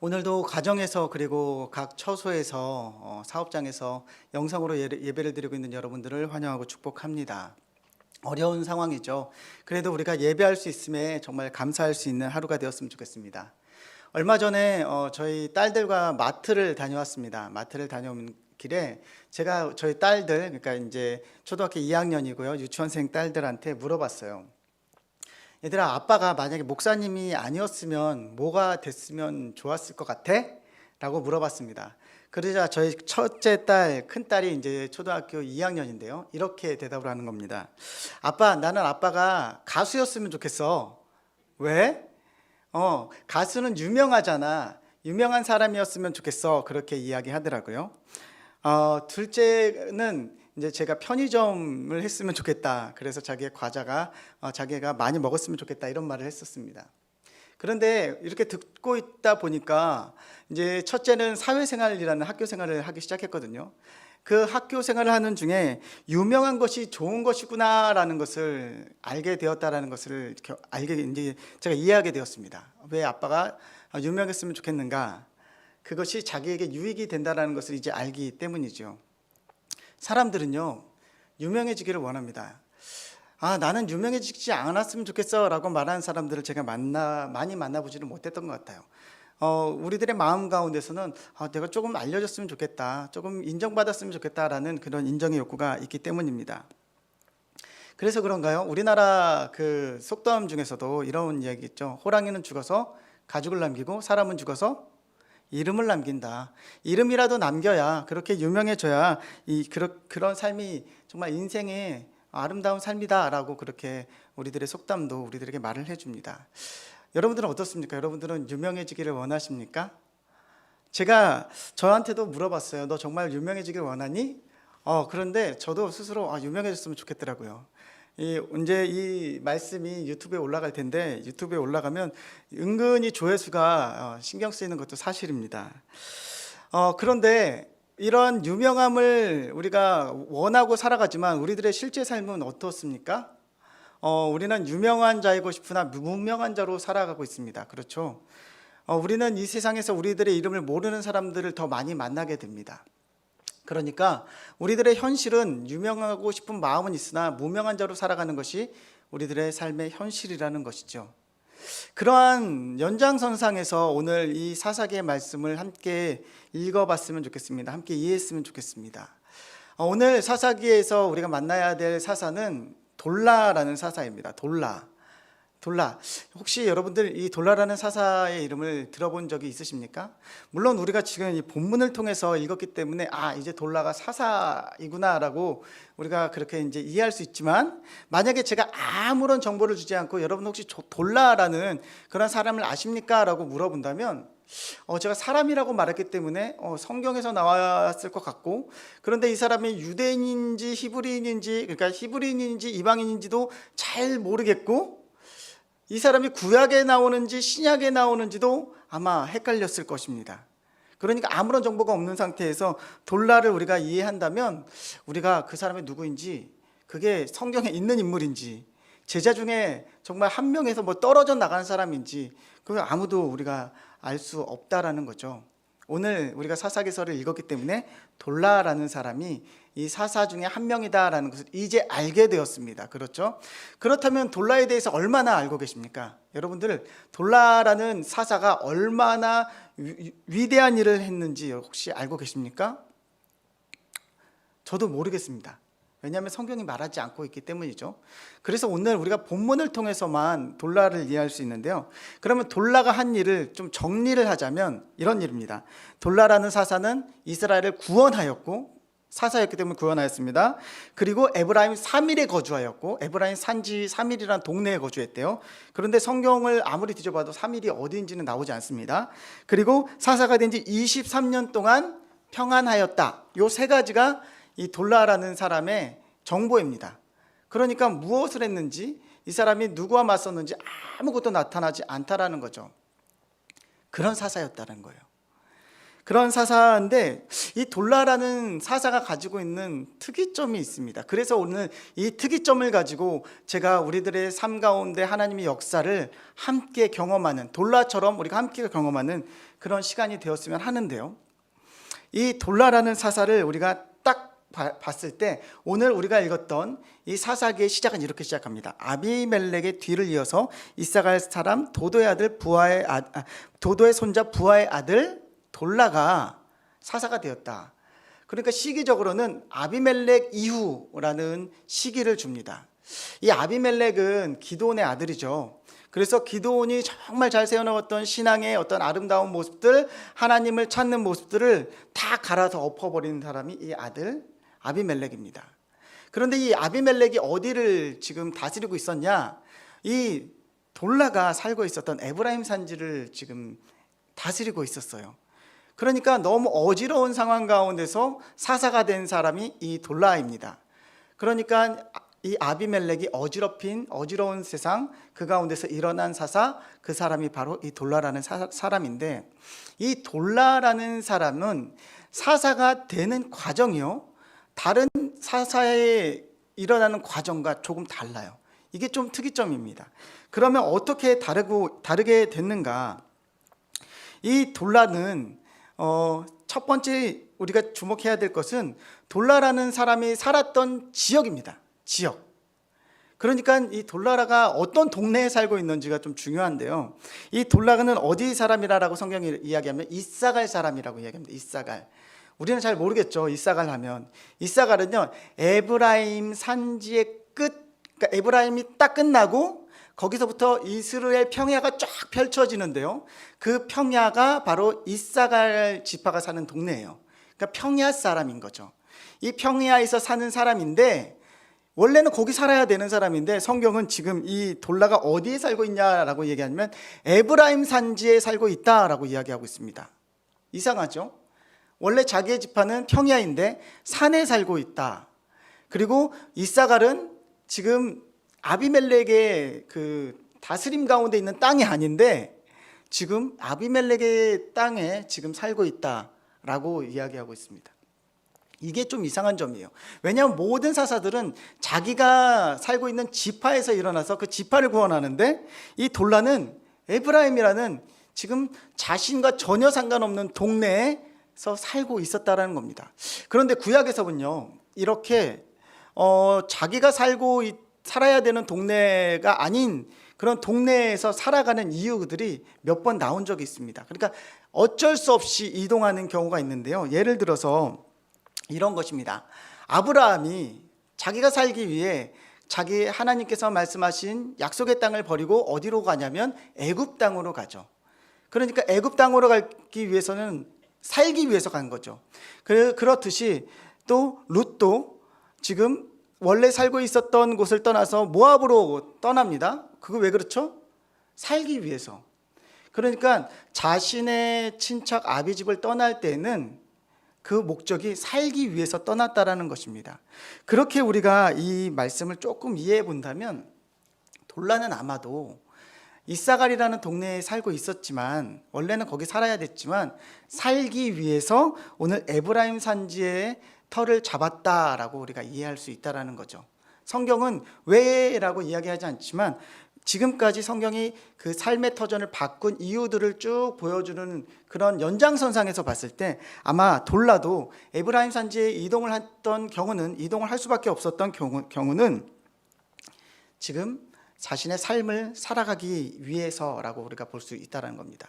오늘도 가정에서 그리고 각 처소에서 어, 사업장에서 영상으로 예- 예배를 드리고 있는 여러분들을 환영하고 축복합니다. 어려운 상황이죠. 그래도 우리가 예배할 수 있음에 정말 감사할 수 있는 하루가 되었으면 좋겠습니다. 얼마 전에 어, 저희 딸들과 마트를 다녀왔습니다. 마트를 다녀온 길에 제가 저희 딸들 그러니까 이제 초등학교 2학년이고요. 유치원생 딸들한테 물어봤어요. 얘들아, 아빠가 만약에 목사님이 아니었으면 뭐가 됐으면 좋았을 것 같아? 라고 물어봤습니다. 그러자 저희 첫째 딸, 큰 딸이 이제 초등학교 2학년인데요. 이렇게 대답을 하는 겁니다. 아빠, 나는 아빠가 가수였으면 좋겠어. 왜? 어, 가수는 유명하잖아. 유명한 사람이었으면 좋겠어. 그렇게 이야기하더라고요. 어, 둘째는 이제 제가 편의점을 했으면 좋겠다. 그래서 자기의 과자가 어, 자기가 많이 먹었으면 좋겠다 이런 말을 했었습니다. 그런데 이렇게 듣고 있다 보니까 이제 첫째는 사회생활이라는 학교 생활을 하기 시작했거든요. 그 학교 생활을 하는 중에 유명한 것이 좋은 것이구나라는 것을 알게 되었다라는 것을 알게 이제 제가 이해하게 되었습니다. 왜 아빠가 유명했으면 좋겠는가? 그것이 자기에게 유익이 된다라는 것을 이제 알기 때문이죠. 사람들은요 유명해지기를 원합니다. 아 나는 유명해지지 않았으면 좋겠어 라고 말하는 사람들을 제가 만나 많이 만나보지는 못했던 것 같아요. 어, 우리들의 마음 가운데서는 아, 내가 조금 알려졌으면 좋겠다, 조금 인정받았으면 좋겠다라는 그런 인정의 욕구가 있기 때문입니다. 그래서 그런가요? 우리나라 그 속담 중에서도 이런 이야기 있죠. 호랑이는 죽어서 가죽을 남기고 사람은 죽어서 이름을 남긴다. 이름이라도 남겨야 그렇게 유명해져야 이 그런 그런 삶이 정말 인생의 아름다운 삶이다라고 그렇게 우리들의 속담도 우리들에게 말을 해줍니다. 여러분들은 어떻습니까? 여러분들은 유명해지기를 원하십니까? 제가 저한테도 물어봤어요. 너 정말 유명해지길 원하니? 어 그런데 저도 스스로 아, 유명해졌으면 좋겠더라고요. 이 이제 이 말씀이 유튜브에 올라갈 텐데 유튜브에 올라가면 은근히 조회수가 어, 신경 쓰이는 것도 사실입니다. 어, 그런데 이런 유명함을 우리가 원하고 살아가지만 우리들의 실제 삶은 어떻습니까? 어, 우리는 유명한 자이고 싶으나 무명한 자로 살아가고 있습니다. 그렇죠? 어, 우리는 이 세상에서 우리들의 이름을 모르는 사람들을 더 많이 만나게 됩니다. 그러니까 우리들의 현실은 유명하고 싶은 마음은 있으나 무명한 자로 살아가는 것이 우리들의 삶의 현실이라는 것이죠. 그러한 연장선상에서 오늘 이 사사기의 말씀을 함께 읽어봤으면 좋겠습니다. 함께 이해했으면 좋겠습니다. 어, 오늘 사사기에서 우리가 만나야 될 사사는 돌라라는 사사입니다. 돌라. 돌라. 혹시 여러분들 이 돌라라는 사사의 이름을 들어본 적이 있으십니까? 물론 우리가 지금 이 본문을 통해서 읽었기 때문에 아, 이제 돌라가 사사이구나라고 우리가 그렇게 이제 이해할 수 있지만 만약에 제가 아무런 정보를 주지 않고 여러분 혹시 조- 돌라라는 그런 사람을 아십니까? 라고 물어본다면 어, 제가 사람이라고 말했기 때문에 어, 성경에서 나왔을 것 같고 그런데 이 사람이 유대인인지 히브리인인지 그러니까 히브리인인지 이방인인지도 잘 모르겠고 이 사람이 구약에 나오는지 신약에 나오는지도 아마 헷갈렸을 것입니다. 그러니까 아무런 정보가 없는 상태에서 돌라를 우리가 이해한다면 우리가 그 사람이 누구인지 그게 성경에 있는 인물인지 제자 중에 정말 한 명에서 뭐 떨어져 나가는 사람인지 그 아무도 우리가 알 수 없다라는 거죠. 오늘 우리가 사사기서를 읽었기 때문에 돌라라는 사람이 이 사사 중에 한 명이다라는 것을 이제 알게 되었습니다. 그렇죠? 그렇다면 돌라에 대해서 얼마나 알고 계십니까? 여러분들 돌라라는 사사가 얼마나 위, 위대한 일을 했는지 혹시 알고 계십니까? 저도 모르겠습니다. 왜냐하면 성경이 말하지 않고 있기 때문이죠. 그래서 오늘 우리가 본문을 통해서만 돌라를 이해할 수 있는데요. 그러면 돌라가 한 일을 좀 정리를 하자면 이런 일입니다. 돌라라는 사사는 이스라엘을 구원하였고 사사였기 때문에 구원하였습니다. 그리고 에브라임 3일에 거주하였고 에브라임 산지 3일이라는 동네에 거주했대요. 그런데 성경을 아무리 뒤져봐도 3일이 어디인지는 나오지 않습니다. 그리고 사사가 된 지 23년 동안 평안하였다. 요 세 가지가 이 돌라라는 사람의 정보입니다. 그러니까 무엇을 했는지 이 사람이 누구와 맞섰는지 아무것도 나타나지 않다라는 거죠. 그런 사사였다는 거예요. 그런 사사인데 이 돌라라는 사사가 가지고 있는 특이점이 있습니다. 그래서 오늘 이 특이점을 가지고 제가 우리들의 삶 가운데 하나님의 역사를 함께 경험하는 돌라처럼 우리가 함께 경험하는 그런 시간이 되었으면 하는데요. 이 돌라라는 사사를 우리가 봤을 때 오늘 우리가 읽었던 이 사사기의 시작은 이렇게 시작합니다. 아비멜렉의 뒤를 이어서 이사갈 사람 도도의 아들 부하의 아, 아, 도도의 손자 부하의 아들 돌라가 사사가 되었다. 그러니까 시기적으로는 아비멜렉 이후라는 시기를 줍니다. 이 아비멜렉은 기도원의 아들이죠. 그래서 기도원이 정말 잘 세워놓았던 신앙의 어떤 아름다운 모습들, 하나님을 찾는 모습들을 다 갈아서 엎어버리는 사람이 이 아들 아비멜렉입니다. 그런데 이 아비멜렉이 어디를 지금 다스리고 있었냐? 이 돌라가 살고 있었던 에브라임 산지를 지금 다스리고 있었어요. 그러니까 너무 어지러운 상황 가운데서 사사가 된 사람이 이 돌라입니다. 그러니까 이 아비멜렉이 어지럽힌 어지러운 세상 그 가운데서 일어난 사사 그 사람이 바로 이 돌라라는 사, 사람인데 이 돌라라는 사람은 사사가 되는 과정이요 다른 사사에 일어나는 과정과 조금 달라요. 이게 좀 특이점입니다. 그러면 어떻게 다르고 다르게 됐는가? 이 돌라는 어, 첫 번째 우리가 주목해야 될 것은 돌라라는 사람이 살았던 지역입니다. 지역. 그러니까 이 돌라라가 어떤 동네에 살고 있는지가 좀 중요한데요. 이 돌라가는 어디 사람이라고 성경이 이야기하면 이사갈 사람이라고 이야기합니다. 이사갈. 우리는 잘 모르겠죠. 이사갈 하면 이사갈은요 에브라임 산지의 끝, 그러니까 에브라임이 딱 끝나고 거기서부터 이스라엘 평야가 쫙 펼쳐지는데요. 그 평야가 바로 이사갈 지파가 사는 동네예요. 그러니까 평야 사람인 거죠. 이 평야에서 사는 사람인데 원래는 거기 살아야 되는 사람인데 성경은 지금 이 돌라가 어디에 살고 있냐라고 얘기하면 에브라임 산지에 살고 있다라고 이야기하고 있습니다. 이상하죠? 원래 자기의 지파는 평야인데 산에 살고 있다. 그리고 이사갈은 지금 아비멜렉의 그 다스림 가운데 있는 땅이 아닌데 지금 아비멜렉의 땅에 지금 살고 있다라고 이야기하고 있습니다. 이게 좀 이상한 점이에요. 왜냐하면 모든 사사들은 자기가 살고 있는 지파에서 일어나서 그 지파를 구원하는데 이 돌라는 에브라임이라는 지금 자신과 전혀 상관없는 동네에 서 살고 있었다라는 겁니다. 그런데 구약에서는요 이렇게 어, 자기가 살고 있, 살아야 되는 동네가 아닌 그런 동네에서 살아가는 이유들이 몇 번 나온 적이 있습니다. 그러니까 어쩔 수 없이 이동하는 경우가 있는데요. 예를 들어서 이런 것입니다. 아브라함이 자기가 살기 위해 자기 하나님께서 말씀하신 약속의 땅을 버리고 어디로 가냐면 애굽 땅으로 가죠. 그러니까 애굽 땅으로 가기 위해서는 살기 위해서 간 거죠. 그- 그렇듯이 또 룻도 지금 원래 살고 있었던 곳을 떠나서 모압으로 떠납니다. 그거 왜 그렇죠? 살기 위해서. 그러니까 자신의 친척 아비 집을 떠날 때는 그 목적이 살기 위해서 떠났다라는 것입니다. 그렇게 우리가 이 말씀을 조금 이해해 본다면 돌라는 아마도 이사갈이라는 동네에 살고 있었지만 원래는 거기 살아야 됐지만 살기 위해서 오늘 에브라임 산지에 터를 잡았다라고 우리가 이해할 수 있다라는 거죠. 성경은 왜라고 이야기하지 않지만 지금까지 성경이 그 삶의 터전을 바꾼 이유들을 쭉 보여주는 그런 연장선상에서 봤을 때 아마 돌라도 에브라임 산지에 이동을 했던 경우는 이동을 할 수밖에 없었던 경우, 경우는 지금 자신의 삶을 살아가기 위해서라고 우리가 볼 수 있다는 겁니다.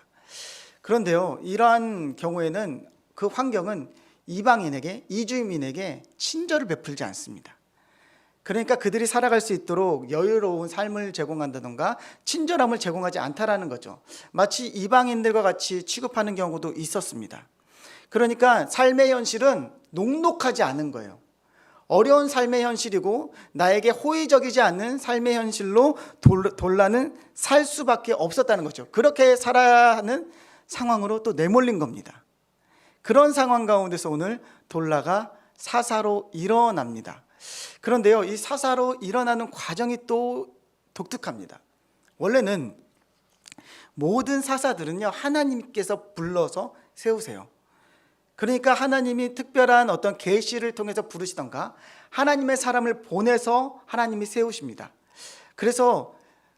그런데요, 이러한 경우에는 그 환경은 이방인에게 이주민에게 친절을 베풀지 않습니다. 그러니까 그들이 살아갈 수 있도록 여유로운 삶을 제공한다던가 친절함을 제공하지 않다라는 거죠. 마치 이방인들과 같이 취급하는 경우도 있었습니다. 그러니까 삶의 현실은 녹록하지 않은 거예요. 어려운 삶의 현실이고 나에게 호의적이지 않는 삶의 현실로 돌- 돌라는 살 수밖에 없었다는 거죠. 그렇게 살아야 하는 상황으로 또 내몰린 겁니다. 그런 상황 가운데서 오늘 돌라가 사사로 일어납니다. 그런데요, 이 사사로 일어나는 과정이 또 독특합니다. 원래는 모든 사사들은요, 하나님께서 불러서 세우세요. 그러니까 하나님이 특별한 어떤 계시를 통해서 부르시던가 하나님의 사람을 보내서 하나님이 세우십니다. 그래서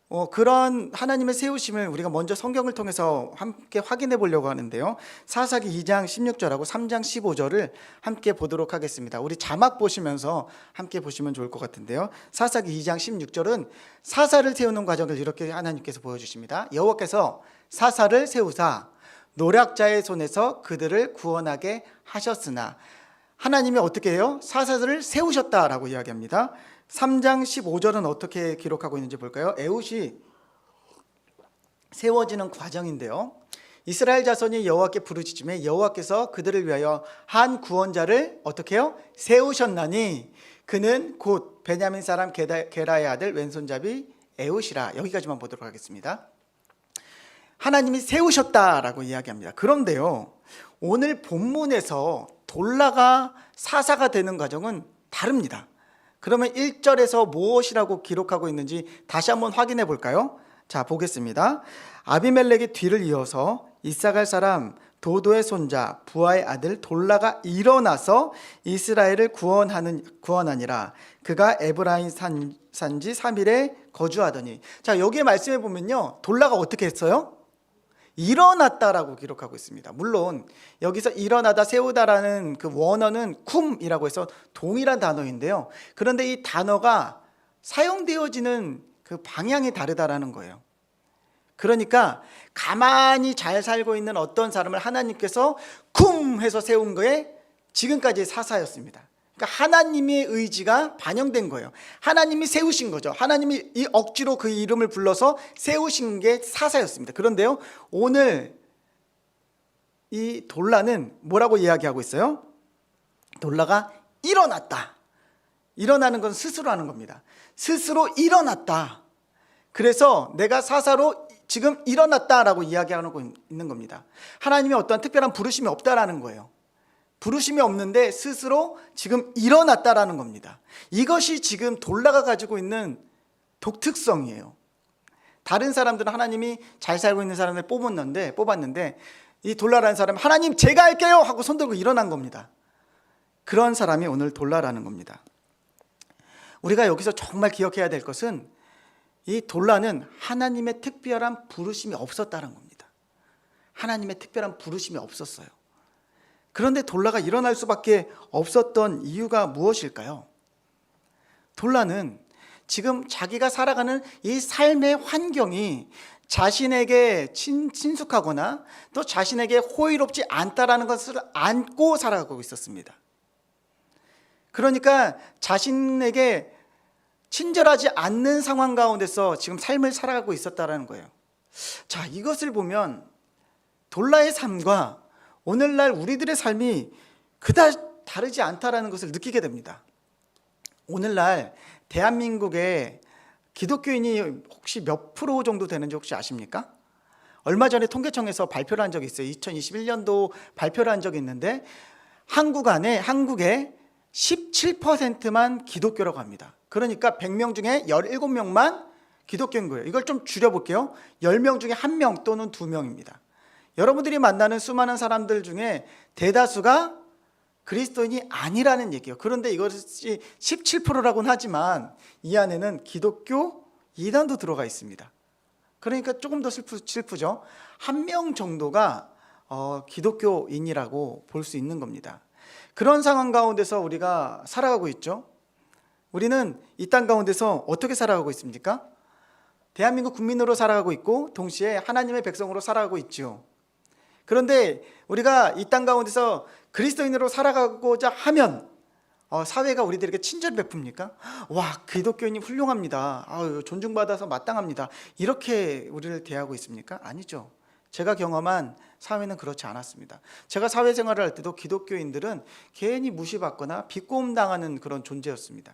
어, 그런 하나님의 세우심을 우리가 먼저 성경을 통해서 함께 확인해 보려고 하는데요. 사사기 2장 16절하고 3장 15절을 함께 보도록 하겠습니다. 우리 자막 보시면서 함께 보시면 좋을 것 같은데요. 사사기 2장 16절은 사사를 세우는 과정을 이렇게 하나님께서 보여주십니다. 여호와께서 사사를 세우사 노략자의 손에서 그들을 구원하게 하셨으나 하나님이 어떻게 해요? 사사들을 세우셨다라고 이야기합니다. 3장 15절은 어떻게 기록하고 있는지 볼까요? 에웃이 세워지는 과정인데요. 이스라엘 자손이 여호와께 부르짖음에 여호와께서 그들을 위하여 한 구원자를 어떻게 해요? 세우셨나니 그는 곧 베냐민 사람 게다- 게라의 아들 왼손잡이 에웃이라 여기까지만 보도록 하겠습니다. 하나님이 세우셨다라고 이야기합니다. 그런데요, 오늘 본문에서 돌라가 사사가 되는 과정은 다릅니다. 그러면 1절에서 무엇이라고 기록하고 있는지 다시 한번 확인해 볼까요? 자, 보겠습니다. 아비멜렉의 뒤를 이어서 이사갈 사람 도도의 손자 부하의 아들 돌라가 일어나서 이스라엘을 구원하는 구원하니라. 그가 에브라임 산, 산지 3일에 거주하더니. 자, 여기에 말씀해 보면요. 돌라가 어떻게 했어요? 일어났다라고 기록하고 있습니다. 물론 여기서 일어나다 세우다라는 그 원어는 쿰이라고 해서 동일한 단어인데요. 그런데 이 단어가 사용되어지는 그 방향이 다르다라는 거예요. 그러니까 가만히 잘 살고 있는 어떤 사람을 하나님께서 쿰 해서 세운 거에 지금까지 사사였습니다. 그러니까 하나님의 의지가 반영된 거예요. 하나님이 세우신 거죠. 하나님이 이 억지로 그 이름을 불러서 세우신 게 사사였습니다. 그런데요, 오늘 이 돌라는 뭐라고 이야기하고 있어요? 돌라가 일어났다. 일어나는 건 스스로 하는 겁니다. 스스로 일어났다. 그래서 내가 사사로 지금 일어났다라고 이야기하고 있는 겁니다. 하나님이 어떠한 특별한 부르심이 없다라는 거예요. 부르심이 없는데 스스로 지금 일어났다라는 겁니다. 이것이 지금 돌라가 가지고 있는 독특성이에요. 다른 사람들은 하나님이 잘 살고 있는 사람을 뽑았는데 뽑았는데 이 돌라라는 사람은 하나님 제가 할게요 하고 손 들고 일어난 겁니다. 그런 사람이 오늘 돌라라는 겁니다. 우리가 여기서 정말 기억해야 될 것은 이 돌라는 하나님의 특별한 부르심이 없었다는 겁니다. 하나님의 특별한 부르심이 없었어요. 그런데 돌라가 일어날 수밖에 없었던 이유가 무엇일까요? 돌라는 지금 자기가 살아가는 이 삶의 환경이 자신에게 친, 친숙하거나 또 자신에게 호의롭지 않다라는 것을 안고 살아가고 있었습니다. 그러니까 자신에게 친절하지 않는 상황 가운데서 지금 삶을 살아가고 있었다라는 거예요. 자, 이것을 보면 돌라의 삶과 오늘날 우리들의 삶이 그다지 다르지 않다라는 것을 느끼게 됩니다. 오늘날 대한민국의 기독교인이 혹시 몇 프로 정도 되는지 혹시 아십니까? 얼마 전에 통계청에서 발표를 한 적이 있어요. 2021년도 발표를 한 적이 있는데 한국 안에 한국에 17%만 기독교라고 합니다. 그러니까 100명 중에 17명만 기독교인 거예요. 이걸 좀 줄여 볼게요. 10명 중에 1명 또는 2명입니다. 여러분들이 만나는 수많은 사람들 중에 대다수가 그리스도인이 아니라는 얘기예요. 그런데 이것이 17%라고는 하지만 이 안에는 기독교 이단도 들어가 있습니다. 그러니까 조금 더 슬프, 슬프죠. 한 명 정도가 어, 기독교인이라고 볼 수 있는 겁니다. 그런 상황 가운데서 우리가 살아가고 있죠. 우리는 이 땅 가운데서 어떻게 살아가고 있습니까? 대한민국 국민으로 살아가고 있고 동시에 하나님의 백성으로 살아가고 있죠. 그런데 우리가 이 땅 가운데서 그리스도인으로 살아가고자 하면 어, 사회가 우리들에게 친절 베풉니까? 와 기독교인이 훌륭합니다. 아유, 존중받아서 마땅합니다. 이렇게 우리를 대하고 있습니까? 아니죠. 제가 경험한 사회는 그렇지 않았습니다. 제가 사회생활을 할 때도 기독교인들은 괜히 무시받거나 비꼬음 당하는 그런 존재였습니다.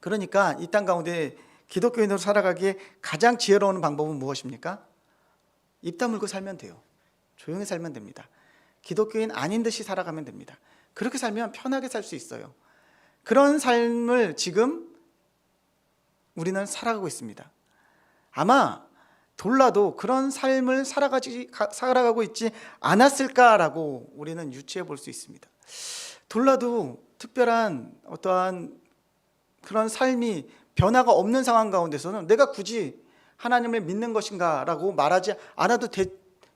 그러니까 이 땅 가운데 기독교인으로 살아가기에 가장 지혜로운 방법은 무엇입니까? 입 다물고 살면 돼요. 조용히 살면 됩니다. 기독교인 아닌 듯이 살아가면 됩니다. 그렇게 살면 편하게 살 수 있어요. 그런 삶을 지금 우리는 살아가고 있습니다. 아마 돌라도 그런 삶을 살아가지 가- 살아가고 있지 않았을까라고 우리는 유추해 볼 수 있습니다. 돌라도 특별한 어떠한 그런 삶이 변화가 없는 상황 가운데서는 내가 굳이 하나님을 믿는 것인가라고 말하지 않아도 되-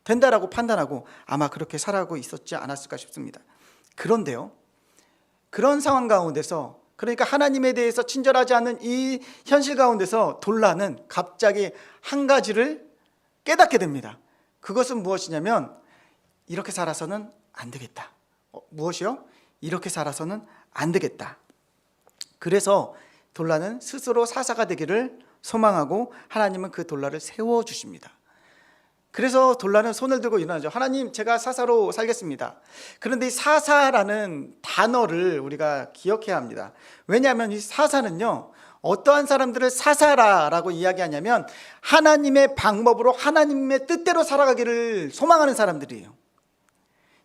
된다라고 판단하고 아마 그렇게 살아가고 있었지 않았을까 싶습니다. 그런데요. 그런 상황 가운데서 그러니까 하나님에 대해서 친절하지 않는 이 현실 가운데서 돌라는 갑자기 한 가지를 깨닫게 됩니다. 그것은 무엇이냐면 이렇게 살아서는 안 되겠다. 어, 무엇이요? 이렇게 살아서는 안 되겠다. 그래서 돌라는 스스로 사사가 되기를 소망하고 하나님은 그 돌라를 세워 주십니다. 그래서 돌라는 손을 들고 일어나죠. 하나님, 제가 사사로 살겠습니다. 그런데 이 사사라는 단어를 우리가 기억해야 합니다. 왜냐하면 이 사사는요, 어떠한 사람들을 사사라라고 이야기하냐면 하나님의 방법으로 하나님의 뜻대로 살아가기를 소망하는 사람들이에요.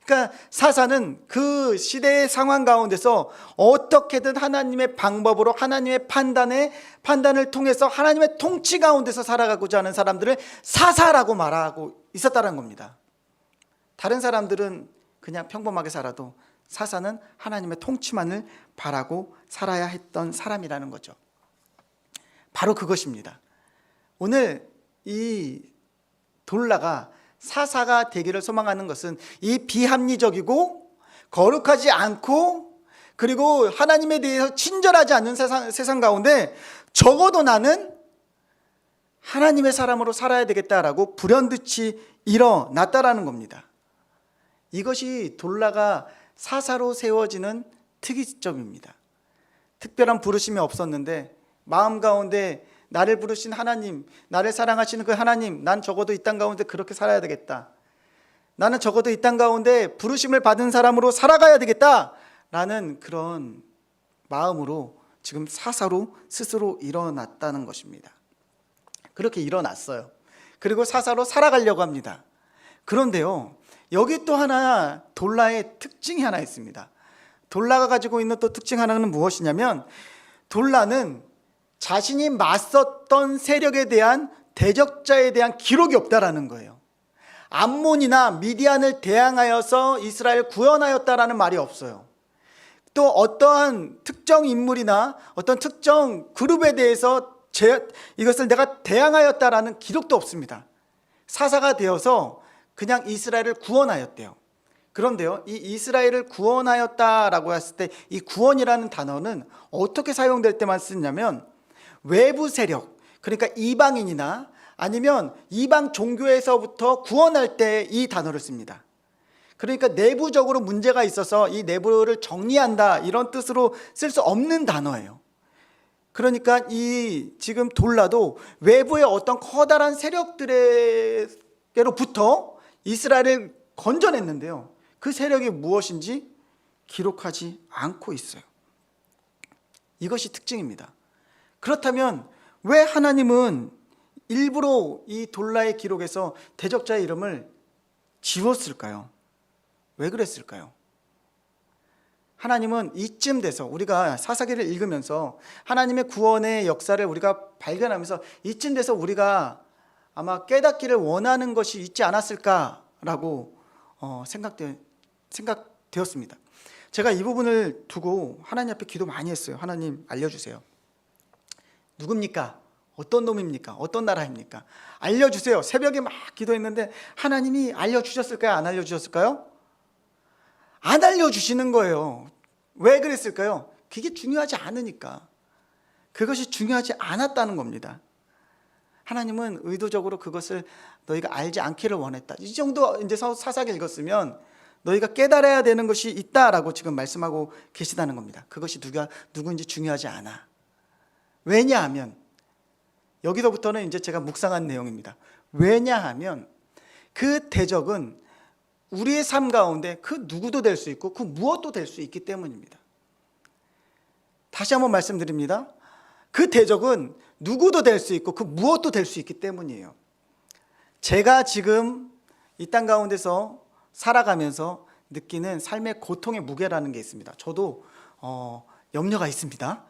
그러니까 사사는 그 시대의 상황 가운데서 어떻게든 하나님의 방법으로 하나님의 판단에 판단을 통해서 하나님의 통치 가운데서 살아가고자 하는 사람들을 사사라고 말하고 있었다는 겁니다. 다른 사람들은 그냥 평범하게 살아도 사사는 하나님의 통치만을 바라고 살아야 했던 사람이라는 거죠. 바로 그것입니다. 오늘 이 돌라가 사사가 되기를 소망하는 것은 이 비합리적이고 거룩하지 않고 그리고 하나님에 대해서 친절하지 않는 세상, 세상 가운데 적어도 나는 하나님의 사람으로 살아야 되겠다라고 불현듯이 일어났다라는 겁니다. 이것이 돌라가 사사로 세워지는 특이점입니다. 특별한 부르심이 없었는데 마음 가운데 나를 부르신 하나님, 나를 사랑하시는 그 하나님, 난 적어도 이 땅 가운데 그렇게 살아야 되겠다. 나는 적어도 이 땅 가운데 부르심을 받은 사람으로 살아가야 되겠다. 라는 그런 마음으로 지금 사사로 스스로 일어났다는 것입니다. 그렇게 일어났어요. 그리고 사사로 살아가려고 합니다. 그런데요, 여기 또 하나 돌라의 특징이 하나 있습니다. 돌라가 가지고 있는 또 특징 하나는 무엇이냐면 돌라는 자신이 맞섰던 세력에 대한 대적자에 대한 기록이 없다라는 거예요. 암몬이나 미디안을 대항하여서 이스라엘 구원하였다라는 말이 없어요. 또 어떠한 특정 인물이나 어떤 특정 그룹에 대해서 제, 이것을 내가 대항하였다라는 기록도 없습니다. 사사가 되어서 그냥 이스라엘을 구원하였대요. 그런데요, 이 이스라엘을 구원하였다라고 했을 때 이 구원이라는 단어는 어떻게 사용될 때만 쓰냐면 외부 세력, 그러니까 이방인이나 아니면 이방 종교에서부터 구원할 때 이 단어를 씁니다. 그러니까 내부적으로 문제가 있어서 이 내부를 정리한다 이런 뜻으로 쓸 수 없는 단어예요. 그러니까 이 지금 돌라도 외부의 어떤 커다란 세력들에게로부터 이스라엘을 건져냈는데요. 그 세력이 무엇인지 기록하지 않고 있어요. 이것이 특징입니다. 그렇다면 왜 하나님은 일부러 이 돌라의 기록에서 대적자의 이름을 지웠을까요? 왜 그랬을까요? 하나님은 이쯤 돼서 우리가 사사기를 읽으면서 하나님의 구원의 역사를 우리가 발견하면서 이쯤 돼서 우리가 아마 깨닫기를 원하는 것이 있지 않았을까라고 어, 생각되, 생각되었습니다. 제가 이 부분을 두고 하나님 앞에 기도 많이 했어요. 하나님 알려주세요. 누굽니까? 어떤 놈입니까? 어떤 나라입니까? 알려주세요. 새벽에 막 기도했는데 하나님이 알려주셨을까요? 안 알려주셨을까요? 안 알려주시는 거예요. 왜 그랬을까요? 그게 중요하지 않으니까. 그것이 중요하지 않았다는 겁니다. 하나님은 의도적으로 그것을 너희가 알지 않기를 원했다. 이 정도 이제 사사기 읽었으면 너희가 깨달아야 되는 것이 있다라고 지금 말씀하고 계시다는 겁니다. 그것이 누가 누구인지 중요하지 않아. 왜냐하면 여기서부터는 이제 제가 묵상한 내용입니다. 왜냐하면 그 대적은 우리의 삶 가운데 그 누구도 될 수 있고 그 무엇도 될 수 있기 때문입니다. 다시 한번 말씀드립니다. 그 대적은 누구도 될 수 있고 그 무엇도 될 수 있기 때문이에요. 제가 지금 이 땅 가운데서 살아가면서 느끼는 삶의 고통의 무게라는 게 있습니다. 저도 어, 염려가 있습니다.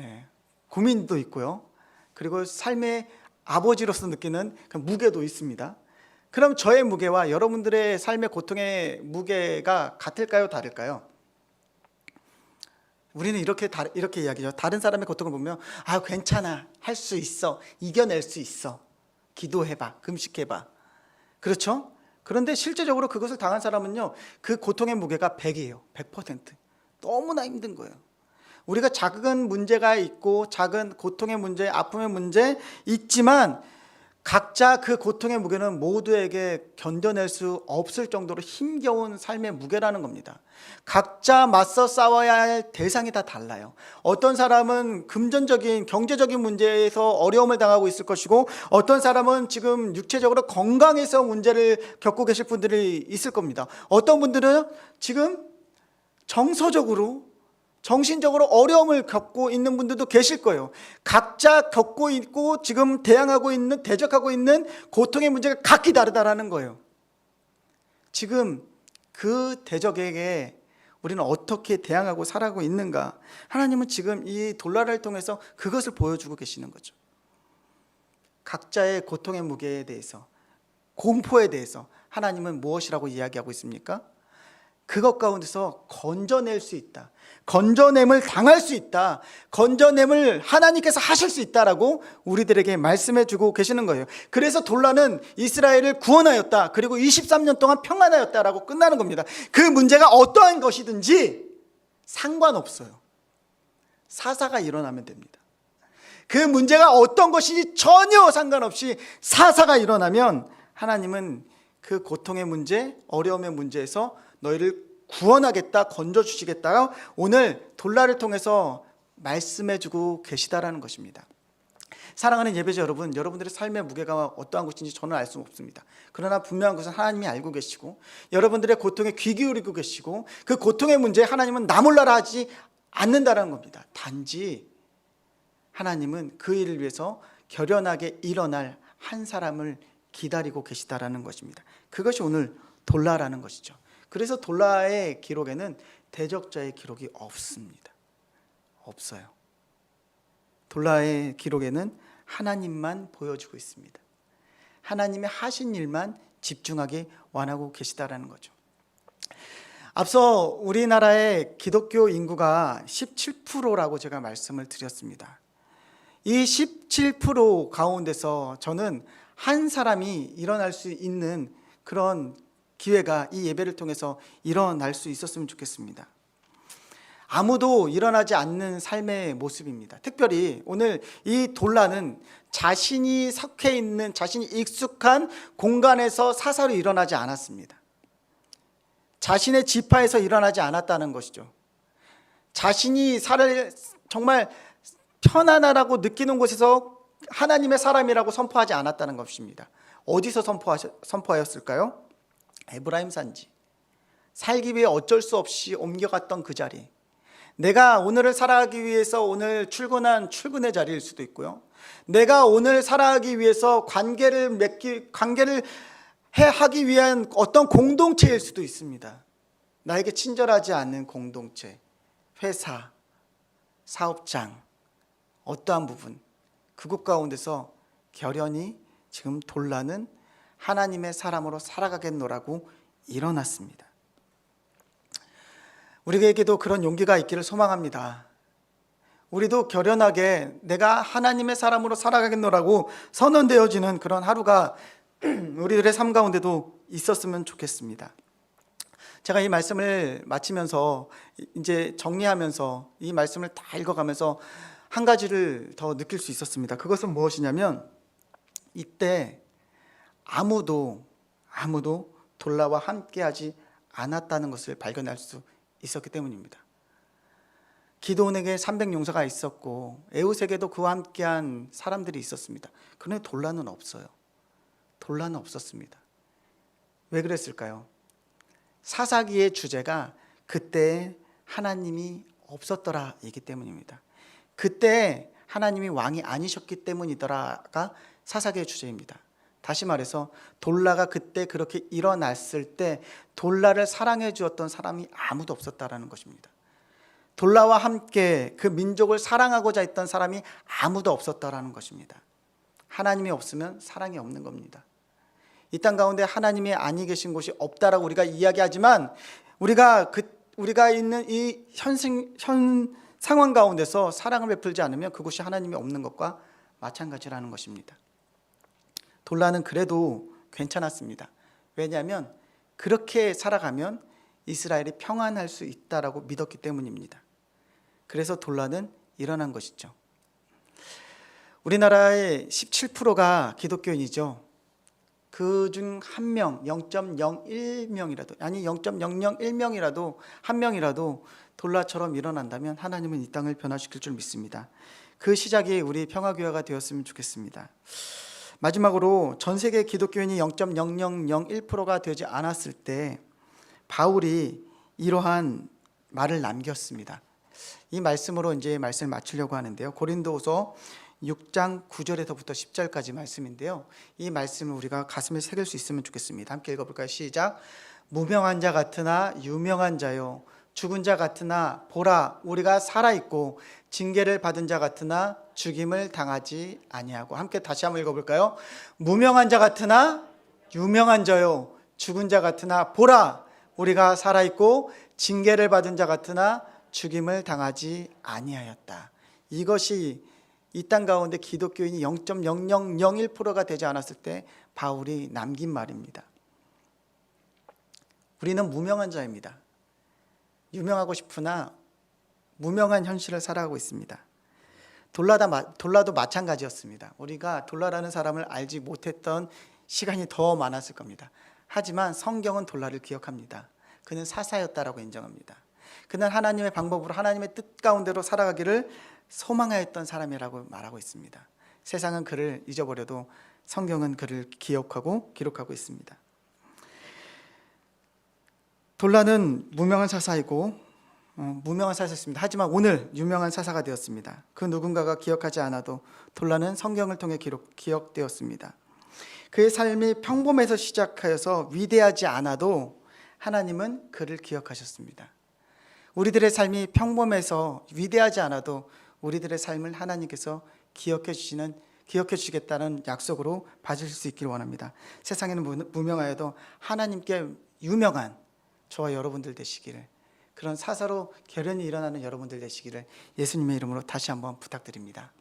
예, 고민도 있고요. 그리고 삶의 아버지로서 느끼는 그 무게도 있습니다. 그럼 저의 무게와 여러분들의 삶의 고통의 무게가 같을까요, 다를까요? 우리는 이렇게 다, 이렇게 이야기죠. 다른 사람의 고통을 보면 아 괜찮아, 할 수 있어, 이겨낼 수 있어, 기도해봐, 금식해봐, 그렇죠? 그런데 실제적으로 그것을 당한 사람은요, 그 고통의 무게가 100이에요, 100%. 너무나 힘든 거예요. 우리가 작은 문제가 있고 작은 고통의 문제, 아픔의 문제 있지만 각자 그 고통의 무게는 모두에게 견뎌낼 수 없을 정도로 힘겨운 삶의 무게라는 겁니다. 각자 맞서 싸워야 할 대상이 다 달라요. 어떤 사람은 금전적인 경제적인 문제에서 어려움을 당하고 있을 것이고 어떤 사람은 지금 육체적으로 건강에서 문제를 겪고 계실 분들이 있을 겁니다. 어떤 분들은 지금 정서적으로 정신적으로 어려움을 겪고 있는 분들도 계실 거예요. 각자 겪고 있고 지금 대항하고 있는 대적하고 있는 고통의 문제가 각기 다르다라는 거예요. 지금 그 대적에게 우리는 어떻게 대항하고 살아가고 있는가? 하나님은 지금 이 돌라를 통해서 그것을 보여주고 계시는 거죠. 각자의 고통의 무게에 대해서 공포에 대해서 하나님은 무엇이라고 이야기하고 있습니까? 그것 가운데서 건져낼 수 있다. 건져냄을 당할 수 있다. 건져냄을 하나님께서 하실 수 있다라고 우리들에게 말씀해 주고 계시는 거예요. 그래서 돌라는 이스라엘을 구원하였다. 그리고 23년 동안 평안하였다라고 끝나는 겁니다. 그 문제가 어떠한 것이든지 상관없어요. 사사가 일어나면 됩니다. 그 문제가 어떤 것이지 전혀 상관없이 사사가 일어나면 하나님은 그 고통의 문제, 어려움의 문제에서 너희를 구원하겠다, 건져주시겠다. 오늘 돌라를 통해서 말씀해주고 계시다라는 것입니다. 사랑하는 예배자 여러분, 여러분들의 삶의 무게가 어떠한 것인지 저는 알 수 없습니다. 그러나 분명한 것은 하나님이 알고 계시고 여러분들의 고통에 귀 기울이고 계시고 그 고통의 문제에 하나님은 나 몰라라 하지 않는다라는 겁니다. 단지 하나님은 그 일을 위해서 결연하게 일어날 한 사람을 기다리고 계시다라는 것입니다. 그것이 오늘 돌라라는 것이죠. 그래서 돌라의 기록에는 대적자의 기록이 없습니다. 없어요. 돌라의 기록에는 하나님만 보여주고 있습니다. 하나님의 하신 일만 집중하게 원하고 계시다라는 거죠. 앞서 우리나라의 기독교 인구가 17%라고 제가 말씀을 드렸습니다. 이 17% 가운데서 저는 한 사람이 일어날 수 있는 그런 기회가 이 예배를 통해서 일어날 수 있었으면 좋겠습니다. 아무도 일어나지 않는 삶의 모습입니다. 특별히 오늘 이 돌라는 자신이 속해 있는 자신이 익숙한 공간에서 사사로 일어나지 않았습니다. 자신의 지파에서 일어나지 않았다는 것이죠. 자신이 살을 정말 편안하라고 느끼는 곳에서 하나님의 사람이라고 선포하지 않았다는 것입니다. 어디서 선포하였을까요? 에브라임 산지. 살기 위해 어쩔 수 없이 옮겨갔던 그 자리. 내가 오늘을 살아가기 위해서 오늘 출근한 출근의 자리일 수도 있고요. 내가 오늘 살아가기 위해서 관계를 맺기, 관계를 해 하기 위한 어떤 공동체일 수도 있습니다. 나에게 친절하지 않는 공동체, 회사, 사업장, 어떠한 부분, 그곳 가운데서 결연히 지금 돌라는 하나님의 사람으로 살아가겠노라고 일어났습니다. 우리에게도 그런 용기가 있기를 소망합니다. 우리도 결연하게 내가 하나님의 사람으로 살아가겠노라고 선언되어지는 그런 하루가 우리들의 삶 가운데도 있었으면 좋겠습니다. 제가 이 말씀을 마치면서 이제 정리하면서 이 말씀을 다 읽어가면서 한 가지를 더 느낄 수 있었습니다. 그것은 무엇이냐면 이때 아무도 아무도 돌라와 함께하지 않았다는 것을 발견할 수 있었기 때문입니다. 기도원에게 300용사가 있었고 에웃에게도 그와 함께한 사람들이 있었습니다. 그런데 돌라는 없어요. 돌라는 없었습니다. 왜 그랬을까요? 사사기의 주제가 그때 하나님이 없었더라이기 때문입니다. 그때 하나님이 왕이 아니셨기 때문이더라가 사사기의 주제입니다. 다시 말해서 돌라가 그때 그렇게 일어났을 때 돌라를 사랑해 주었던 사람이 아무도 없었다라는 것입니다. 돌라와 함께 그 민족을 사랑하고자 했던 사람이 아무도 없었다라는 것입니다. 하나님이 없으면 사랑이 없는 겁니다. 이 땅 가운데 하나님이 아니 계신 곳이 없다라고 우리가 이야기하지만 우리가 그 우리가 있는 이 현생 현 상황 가운데서 사랑을 베풀지 않으면 그곳이 하나님이 없는 것과 마찬가지라는 것입니다. 돌라는 그래도 괜찮았습니다. 왜냐하면 그렇게 살아가면 이스라엘이 평안할 수 있다라고 믿었기 때문입니다. 그래서 돌라는 일어난 것이죠. 우리나라의 17%가 기독교인이죠. 그 중 한 명, 0.01명이라도 아니 0.001명이라도 한 명이라도 돌라처럼 일어난다면 하나님은 이 땅을 변화시킬 줄 믿습니다. 그 시작이 우리 평화교회가 되었으면 좋겠습니다. 마지막으로 전 세계 기독교인이 0.0001%가 되지 않았을 때 바울이 이러한 말을 남겼습니다. 이 말씀으로 이제 말씀을 마치려고 하는데요. 고린도후서 6장 9절에서부터 10절까지 말씀인데요. 이 말씀을 우리가 가슴에 새길 수 있으면 좋겠습니다. 함께 읽어볼까요? 시작. 무명한 자 같으나 유명한 자요. 죽은 자 같으나 보라 우리가 살아 있고 징계를 받은 자 같으나 죽임을 당하지 아니하고 함께 다시 한번 읽어 볼까요? 무명한 자 같으나 유명한 자요. 죽은 자 같으나 보라 우리가 살아 있고 징계를 받은 자 같으나 죽임을 당하지 아니하였다. 이것이 이 땅 가운데 기독교인이 0.0001%가 되지 않았을 때 바울이 남긴 말입니다. 우리는 무명한 자입니다. 유명하고 싶으나 무명한 현실을 살아가고 있습니다. 돌라다 돌라도 마찬가지였습니다. 우리가 돌라라는 사람을 알지 못했던 시간이 더 많았을 겁니다. 하지만 성경은 돌라를 기억합니다. 그는 사사였다라고 인정합니다. 그는 하나님의 방법으로 하나님의 뜻 가운데로 살아가기를 소망하였던 사람이라고 말하고 있습니다. 세상은 그를 잊어버려도 성경은 그를 기억하고 기록하고 있습니다. 돌라는 무명한 사사이고 어, 무명한 사사였습니다. 하지만 오늘 유명한 사사가 되었습니다. 그 누군가가 기억하지 않아도 돌라는 성경을 통해 기록, 기억되었습니다. 그의 삶이 평범해서 시작하여서 위대하지 않아도 하나님은 그를 기억하셨습니다. 우리들의 삶이 평범해서 위대하지 않아도 우리들의 삶을 하나님께서 기억해 주시는 기억해 주시겠다는 약속으로 받으실 수 있기를 원합니다. 세상에는 무- 무명하여도 하나님께 유명한 저와 여러분들 되시기를 그런 사사로 결연히 일어나는 여러분들 되시기를 예수님의 이름으로 다시 한번 부탁드립니다.